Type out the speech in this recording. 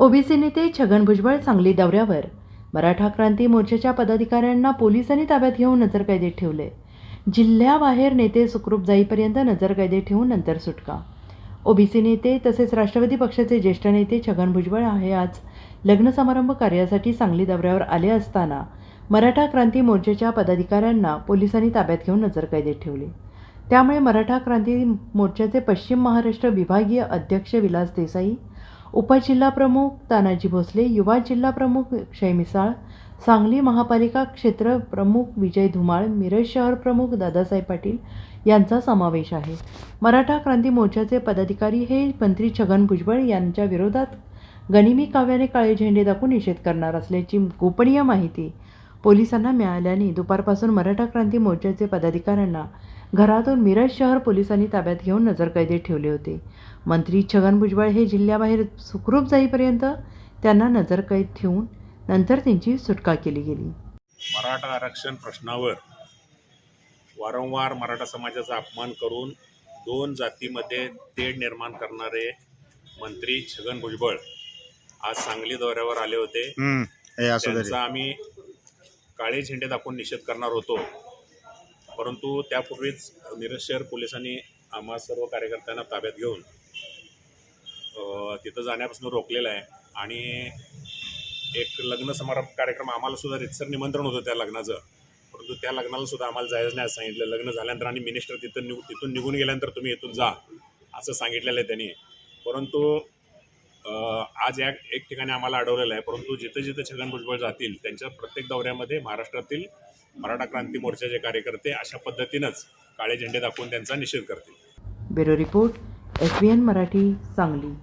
OBC नेते छगन भुजबळ सांगली दौऱ्यावर. मराठा क्रांती मोर्चाच्या पदाधिकाऱ्यांना पोलिसांनी ताब्यात घेऊन नजरकैदेत ठेवले. जिल्ह्याबाहेर नेते सुखरूप जाईपर्यंत नजरकैदेत ठेवून नंतर सुटका. ओबीसी नेते तसेच राष्ट्रवादी पक्षाचे ज्येष्ठ नेते छगन भुजबळ हे आज लग्न समारंभ कार्यासाठी सांगली दौऱ्यावर आले असताना मराठा क्रांती मोर्चाच्या पदाधिकाऱ्यांना पोलिसांनी ताब्यात घेऊन नजरकैदेत ठेवले. त्यामुळे मराठा क्रांती मोर्चाचे पश्चिम महाराष्ट्र विभागीय अध्यक्ष विलास देसाई उपजिल्हाप्रमुख तानाजी भोसले युवा जिल्हा प्रमुख अक्षय मिसाळ सांगली महापालिका क्षेत्र प्रमुख विजय धुमाळ मिरज शहर प्रमुख दादासाहेब पाटील यांचा समावेश आहे. मराठा क्रांती मोर्चाचे पदाधिकारी हे मंत्री छगन भुजबळ यांच्या विरोधात गनिमी काव्याने काळे झेंडे दाखवून निषेध करणार असल्याची गोपनीय माहिती पोलिसांना मिळाल्याने दुपारपासून मराठा क्रांती मोर्चाचे पदाधिकाऱ्यांना घरातून मिरज शहर पोलिसांनी ताब्यात घेऊन नजरकैदेत ठेवले होते. मंत्री छगन भुजबळ हे जिल्ह्याबाहेर सुखरूप जाईपर्यंत त्यांना नजरकैद ठेवून नंतर त्यांची सुटका केली गेली. मराठा आरक्षण प्रश्नावर वारंवार मराठा समाजाचा अपमान करून दोन जातीमध्ये तेढ निर्माण करणारे मंत्री छगन भुजबळ आज सांगली दौऱ्यावर आले होते. हम्म, हे असं तरी. त्यांचा आम्ही काळे झेंडे दाखवून निषेध करणार होतो. परंतु त्यापूर्वीच मिरज शहर पोलिसांनी आम्हा सर्व कार्यकर्त्यांना ताब्यात घेऊन तिथं जाण्यापासून रोखलेलं आहे. आणि एक लग्न समारंभ कार्यक्रम आम्हाला सुद्धा रितसर निमंत्रण होतं त्या लग्नाचं. परंतु त्या लग्नाला सुद्धा आम्हाला जायचं नाही असं सांगितलं. लग्न झाल्यानंतर आणि मिनिस्टर तिथं निघ तिथून निघून गेल्यानंतर तुम्ही इथून जा असं सांगितलेलं आहे त्यांनी. परंतु आज या एक ठिकाणी आम्हाला अडवलेलं आहे परंतु जिथं जिथं छगन भुजबळ जातील त्यांच्या प्रत्येक दौऱ्यामध्ये महाराष्ट्रातील मराठा क्रांती मोर्चाचे कार्यकर्ते अशा पद्धतीनंच काळे झेंडे दाखवून त्यांचा निषेध करतील. Bureau report S Marathi Sangli.